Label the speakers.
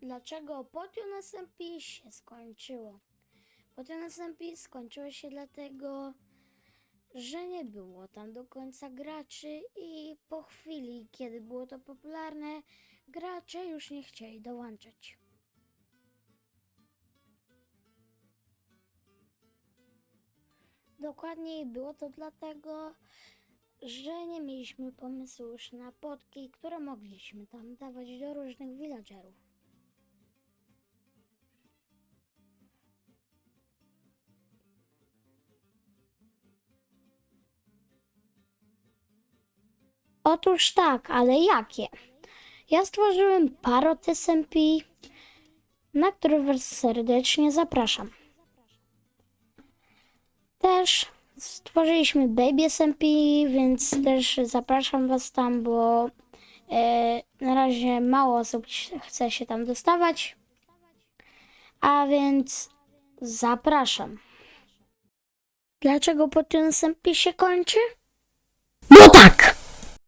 Speaker 1: dlaczego Potion SMP się skończyło. Potion SMP skończyło się dlatego, że nie było tam do końca graczy i po chwili, kiedy było to popularne, gracze już nie chcieli dołączać. Dokładniej było to dlatego, że nie mieliśmy pomysłu już na potki, które mogliśmy tam dawać do różnych villagerów. Otóż tak, ale jakie? Ja stworzyłem parot SMP, na który was serdecznie zapraszam. Też stworzyliśmy Baby SMP, więc też zapraszam was tam, bo e, na razie mało osób chce się tam dostawać. A więc zapraszam. Dlaczego Potion SMP się kończy? No tak!